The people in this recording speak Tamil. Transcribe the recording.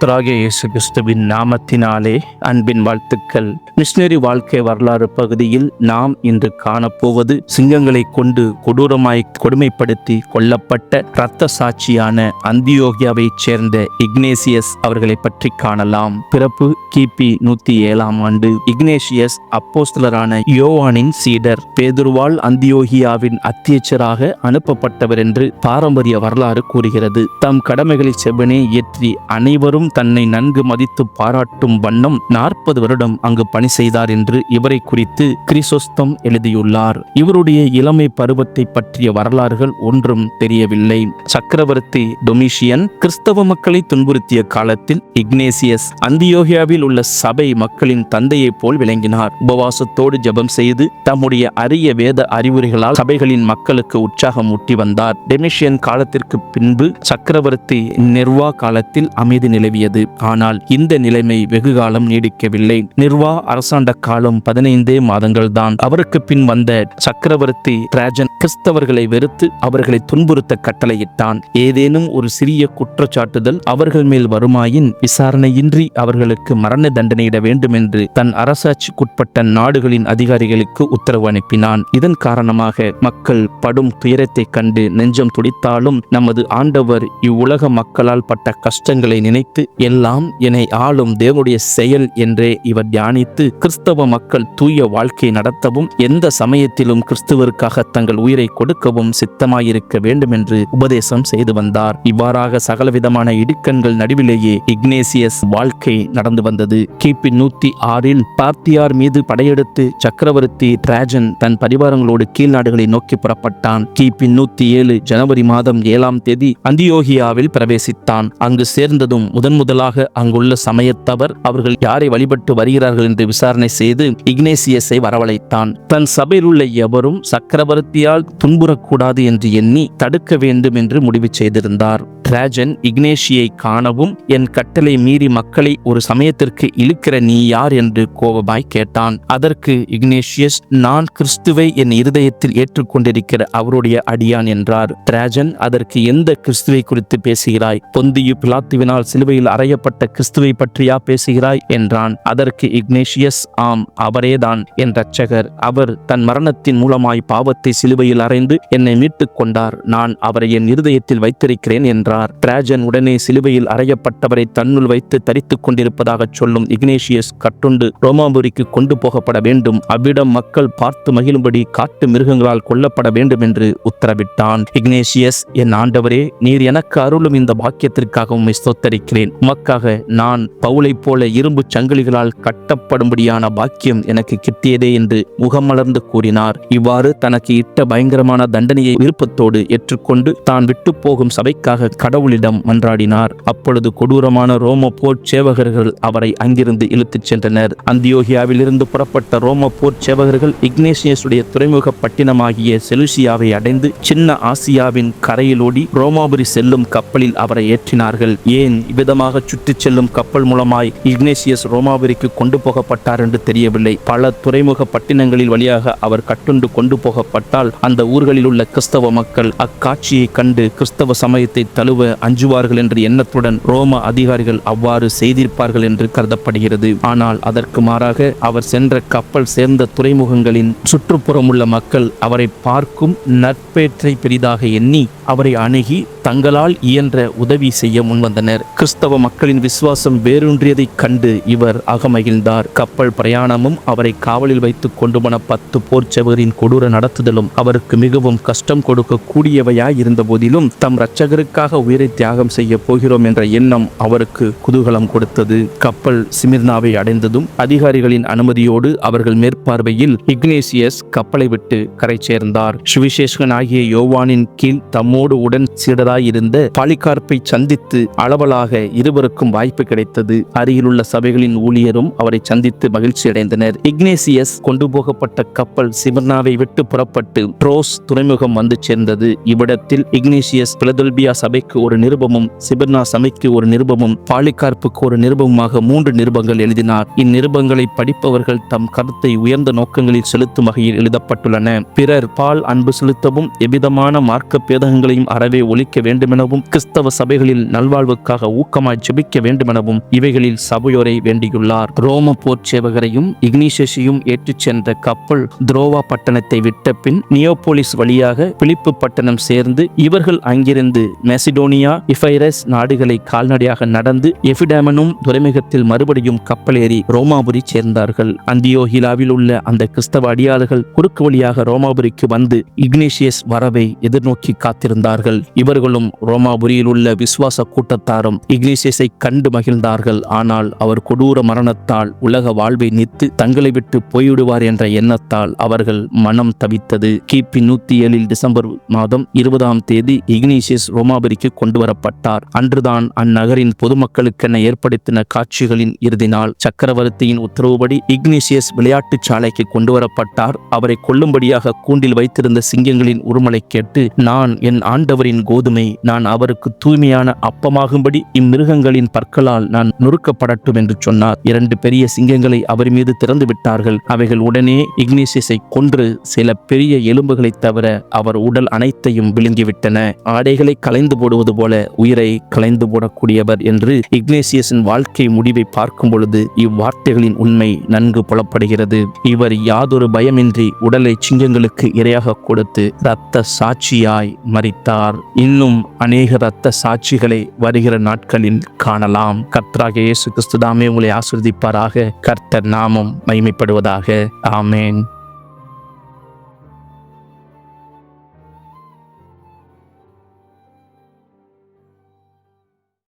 கர்த்தராகிய இயேசு கிறிஸ்துவின் நாமத்தினாலே அன்பின் வாழ்த்துக்கள். மிஷினரி வாழ்க்கை வரலாறு பகுதியில் நாம் இன்று காணப்போவது சிங்கங்களை கொண்டு கொடூரமாய் கொடுமைப்படுத்தி கொல்லப்பட்ட இரத்த சாட்சியான அந்தியோகியாவைச் சேர்ந்த இக்னேசியஸ் அவர்களை பற்றி காணலாம். பிறப்பு கிபி நூத்தி ஏழாம் ஆண்டு. இக்னேசியஸ் அப்போஸ்தலரான யோவானின் சீடர். பேதுருவால் அந்தியோகியாவின் அத்தியட்சராக அனுப்பப்பட்டவர் என்று பாரம்பரிய வரலாறு கூறுகிறது. தம் கடமைகளை செவ்வனே இயற்றி அனைவரும் தன்னை நன்கு மதித்து பாராட்டும் வண்ணம் நாற்பது வருடம் அங்கு பணி செய்தார் என்று இவரை குறித்து கிரிசோஸ்தம் எழுதியுள்ளார். இவருடைய இளமை பருவத்தை பற்றிய வரலாறுகள் ஒன்றும் தெரியவில்லை. சக்கரவர்த்தி டொமிஷியன் கிறிஸ்தவ மக்களை துன்புறுத்திய காலத்தில் இக்னேசியஸ் அந்தியோகியாவில் உள்ள சபை மக்களின் தந்தையைப் போல் விளங்கினார். உபவாசத்தோடு ஜெபம் செய்து தம்முடைய அரிய வேத அறிவுரைகளால் சபைகளின் மக்களுக்கு உற்சாகம் ஊட்டி வந்தார். டெமிஷியன் காலத்திற்கு பின்பு சக்கரவர்த்தி நிர்வா காலத்தில் அமைதி நிலவியது ஆனால் இந்த நிலைமை வெகு காலம் நீடிக்கவில்லை. நிர்வா அரசாண்ட காலம் பதினைந்தே மாதங்கள் தான் அவருக்கு பின் வந்த சக்கரவர்த்தி டிராஜன் கிறிஸ்தவர்களை வெறுத்து அவர்களை துன்புறுத்த கட்டளையிட்டான். ஏதேனும் ஒரு சிறிய குற்றச்சாட்டுதல் அவர்கள் மேல் வருமாயின் விசாரணையின்றி அவர்களுக்கு மரண தண்டனையிட வேண்டும் என்று தன் அரசாட்சிக்குட்பட்ட நாடுகளின் அதிகாரிகளுக்கு உத்தரவு அனுப்பினான். இதன் காரணமாக மக்கள் படும் துயரத்தைக் கண்டு நெஞ்சம் துடித்தாலும் நமது ஆண்டவர் இவ்வுலக மக்களால் பட்ட கஷ்டங்களை நினைத்து எல்லாம் என்னை ஆளும் தேவனுடைய செயல் என்றே இவர் தியானித்து கிறிஸ்தவ மக்கள் தூய வாழ்க்கை நடத்தவும் எந்த சமயத்திலும் கிறிஸ்துவருக்காக தங்கள் உயிரை கொடுக்கவும் சித்தமாயிருக்க வேண்டும் என்று உபதேசம் செய்து வந்தார். இவ்வாறாக சகலவிதமான இடுக்கண்கள் நடுவிலேயே இக்னேசியஸ் வாழ்க்கை நடந்து வந்தது. கிபி நூத்தி ஆறில் பார்த்தியார் மீது படையெடுத்து சக்கரவர்த்தி டிராஜன் தன் பரிவாரங்களோடு கீழ் நாடுகளை நோக்கி புறப்பட்டான். கிபி நூத்தி ஏழு ஜனவரி மாதம் ஏழாம் தேதி அந்தியோகியாவில் பிரவேசித்தான். அங்கு சேர்ந்ததும் முதன் முதலாக அங்குள்ள சமயத்தவர் அவர்கள் யாரை வழிபட்டு வருகிறார்கள் என்று விசாரணை செய்து இக்னேசியஸை வரவழைத்தான். தன் சபையில் உள்ள எவரும் சக்கரவர்த்தியால் துன்புறக்கூடாது என்று எண்ணி தடுக்க வேண்டும் என்று முடிவு செய்திருந்தார். டிராஜன் இக்னேஷியை காணவும் என் கட்டளை மீறி மக்களை ஒரு சமயத்திற்கு இழுக்கிற நீ யார்? என்று கோபமாய் கேட்டான். அதற்கு இக்னேஷியஸ் நான் கிறிஸ்துவை என் இருதயத்தில் ஏற்றுக்கொண்டிருக்கிற அவருடைய அடியான் என்றார். டிராஜன் அதற்கு எந்த கிறிஸ்துவை குறித்து பேசுகிறாய்? பொந்தியு பிலாத்துவினால் சிலுவையில் அறையப்பட்ட கிறிஸ்துவை பற்றியா பேசுகிறாய்? என்றான். அதற்கு இக்னேஷியஸ் ஆம் அவரேதான் என் ரட்சகர் அவர் தன் மரணத்தின் மூலமாய் பாவத்தை சிலுவையில் அறைந்து என்னை மீட்டுக் கொண்டார். நான் அவரை என் இருதயத்தில் வைத்திருக்கிறேன் என்றார் டிராஜன் உடனே சிலுவையில் அறையப்பட்டவரை தன்னுள் வைத்து தரித்துக் கொண்டிருப்பதாக சொல்லும் இக்னேஷியஸ் கட்டுண்டு ரோமாபுரிக்கு கொண்டு போகப்பட வேண்டும். அவ்விடம் மக்கள் பார்த்து மகிழும்படி காட்டு மிருகங்களால் கொல்லப்பட வேண்டும் என்று உத்தரவிட்டான். இக்னேஷியஸ் என் ஆண்டவரே நீர் எனக்கு அருளும் இந்த பாக்கியத்திற்காக உண்மை ஸ்தோத்தரிக்கிறேன். உமக்காக நான் பவுலைப் போல இரும்பு சங்கிலிகளால் கட்டப்படும்படியான பாக்கியம் எனக்கு கிட்டியதே என்று முகமலர்ந்து கூறினார். இவ்வாறு தனக்கு இட்ட பயங்கரமான தண்டனையை விருப்பத்தோடு ஏற்றுக்கொண்டு தான் விட்டு போகும் சபைக்காக கடவுளிடம் மன்றாடினார். அப்பொழுது கொடூரமான ரோம போர் சேவகர்கள் அவரை அங்கிருந்து இழுத்துச் சென்றனர். அந்தியோகியாவிலிருந்து புறப்பட்ட ரோம போர் சேவகர்கள் இக்னேசியஸுடைய துறைமுக பட்டினமாகிய செலுசியாவை அடைந்து சின்ன ஆசியாவின் கரையிலோடி ரோமாபுரி செல்லும் கப்பலில் அவரை ஏற்றினார்கள். ஏன் இவ்விதமாக சுற்றிச் செல்லும் கப்பல் மூலமாய் இக்னேசியஸ் ரோமாபுரிக்கு கொண்டு போகப்பட்டார் என்று தெரியவில்லை. பல துறைமுக பட்டினங்களில் வழியாக அவர் கட்டுண்டு கொண்டு போகப்பட்டால் அந்த ஊர்களில் உள்ள கிறிஸ்தவ மக்கள் அக்காட்சியை கண்டு கிறிஸ்தவ சமயத்தை தழுவ அஞ்சுவார்கள் என்ற எண்ணத்துடன் ரோம அதிகாரிகள் அவ்வாறு செய்திருப்பார்கள் என்று கருதப்படுகிறது. ஆனால் அதற்கு மாறாக அவர் சென்ற கப்பல் சேர்ந்த துறைமுகங்களின் சுற்றுப்புறம் உள்ள மக்கள் அவரை பார்க்கும் நற்பேற்றை பெரிதாக எண்ணி அவரை அணுகி தங்களால் இயன்ற உதவி செய்ய முன்வந்தனர். கிறிஸ்தவ மக்களின் விசுவாசம் வேரூன்றியதைக் கண்டு இவர் அகமகிழ்ந்தார். கப்பல் பிரயாணமும் அவரை காவலில் வைத்துக் கொண்டு போன பத்து போர்ச்சவரின் கொடூர நடத்துதலும் அவருக்கு மிகவும் கஷ்டம் கொடுக்க கூடியவையாய் இருந்த போதிலும் தம் இரட்சகருக்காக உயிரை தியாகம் செய்ய போகிறோம் என்ற எண்ணம் அவருக்கு குதூகலம் கொடுத்தது. கப்பல் சிமிர்னாவை அடைந்ததும் அதிகாரிகளின் அனுமதியோடு அவர்கள் மேற்பார்வையில் இக்னேசியஸ் கப்பலை விட்டு கரை சேர்ந்தார். சுவிசேஷகன் ஆகிய யோவானின் கீழ் தம்மோடு உடன் சீடராயிருந்த பாலிகார்ப்பை சந்தித்து அளவலாக இருவருக்கும் வாய்ப்பு கிடைத்தது. அருகிலுள்ள சபைகளின் ஊழியரும் அவரை சந்தித்து மகிழ்ச்சி அடைந்தனர். இக்னேசியஸ் கொண்டு போகப்பட்ட கப்பல் சிமர்னாவை விட்டு புறப்பட்டு ட்ரோஸ் துறைமுகம் வந்து சேர்ந்தது. இவ்விடத்தில் இக்னேசியஸ் பிலதெல்பியா சபைக்கு ஒரு நிருபமும் சிபர்னா சமைக்கு ஒரு நிருபமும் பாலிகார்ப்புக்கு ஒரு நிருபமுமாக மூன்று நிருபங்கள் எழுதினார். இந்நிருபங்களை படிப்பவர்கள் தம் கருத்தை உயர்ந்த நோக்கங்களில் செலுத்தும் வகையில் எழுதப்பட்டுள்ளன. பிறர் பால் அன்பு செலுத்தவும் எவ்விதமான மார்க்க பேதகங்களையும் அறவே ஒழிக்க வேண்டுமெனவும் கிறிஸ்தவ சபைகளில் நல்வாழ்வுக்காக ஊக்கமாய் ஜெபிக்க வேண்டுமெனவும் இவைகளில் சபையோரை வேண்டியுள்ளார். ரோம போர் சேவகரையும் இக்னீஷியஸையும் ஏற்றிச் சென்ற கப்பல் துரோவா பட்டணத்தை விட்ட பின் நியோபோலிஸ் வழியாக பிலிப்பு பட்டணம் சேர்ந்து இவர்கள் அங்கிருந்து மெசிடோனியா இஃபைரஸ் நாடுகளை கால்நடையாக நடந்து எஃபிடாமனும் துறைமுகத்தில் மறுபடியும் கப்பலேறி ரோமாபுரி சேர்ந்தார்கள். அந்தியோஹிலாவில் உள்ள அந்த கிறிஸ்தவ அடியாளர்கள் குறுக்கு வழியாக ரோமாபுரிக்கு வந்து இக்னேஷியஸ் வரவை எதிர்நோக்கி காத்திருந்தார்கள். இவர்களும் ரோமாபுரியில் உள்ள விசுவாச கூட்டத்தாரும் இக்னேஷியஸை கண்டு மகிழ்ந்தார்கள். ஆனால் அவர் கொடூர மரணத்தால் உலக வாழ்வை நித்து தங்களை விட்டு போய்விடுவார் என்ற எண்ணத்தால் அவர்கள் மனம் தவித்தது. கிபி நூத்தி ஏழில் டிசம்பர் மாதம் இருபதாம் தேதி இக்னேஷியஸ் ரோமாபுரிக்கு கொண்டு வரப்பட்டார் அன்றுதான் அந்நகரின் பொதுமக்களுக்கென ஏற்படுத்தின காட்சிகளின் இறுதி நாள் சக்கரவர்த்தியின் உத்தரவுபடி இக்னீசியஸ் விளையாட்டுச் சாலைக்கு கொண்டு வரப்பட்டார் அவரை கொல்லும்படியாக கூண்டில் வைத்திருந்த சிங்கங்களின் உருமலை கேட்டு நான் என் ஆண்டவரின் கோதுமை நான் அவருக்கு தூய்மையான அப்பமாகும்படி இம்மிருகங்களின் பற்களால் நான் நொறுக்கப்படட்டும் என்று சொன்னார். இரண்டு பெரிய சிங்கங்களை அவர் மீது திறந்து விட்டார்கள். அவைகள் உடனே இக்னீசியஸை கொன்று சில பெரிய எலும்புகளைத் தவிர அவர் உடல் அனைத்தையும் விழுங்கிவிட்டன. ஆடைகளை கலைந்து போடுவது போல உயிரை கலைந்து போடக்கூடியவர் என்று இக்னேசியஸின் வாழ்க்கை முடிவை பார்க்கும் பொழுது இவ்வார்த்தைகளின் உண்மை நன்கு புலப்படுகிறது. இவர் யாதொரு பயமின்றி உடலை சிங்கங்களுக்கு இரையாக கொடுத்து இரத்த சாட்சியாய் மறித்தார் இன்னும் அநேக இரத்த சாட்சிகளை வருகிற நாட்களில் காணலாம். கர்த்தராக இயேசு கிறிஸ்துதாமே உங்களை ஆசிர்வதிப்பாராக. கர்த்தர் நாமம் மகிமைப்படுவதாக. ஆமேன்.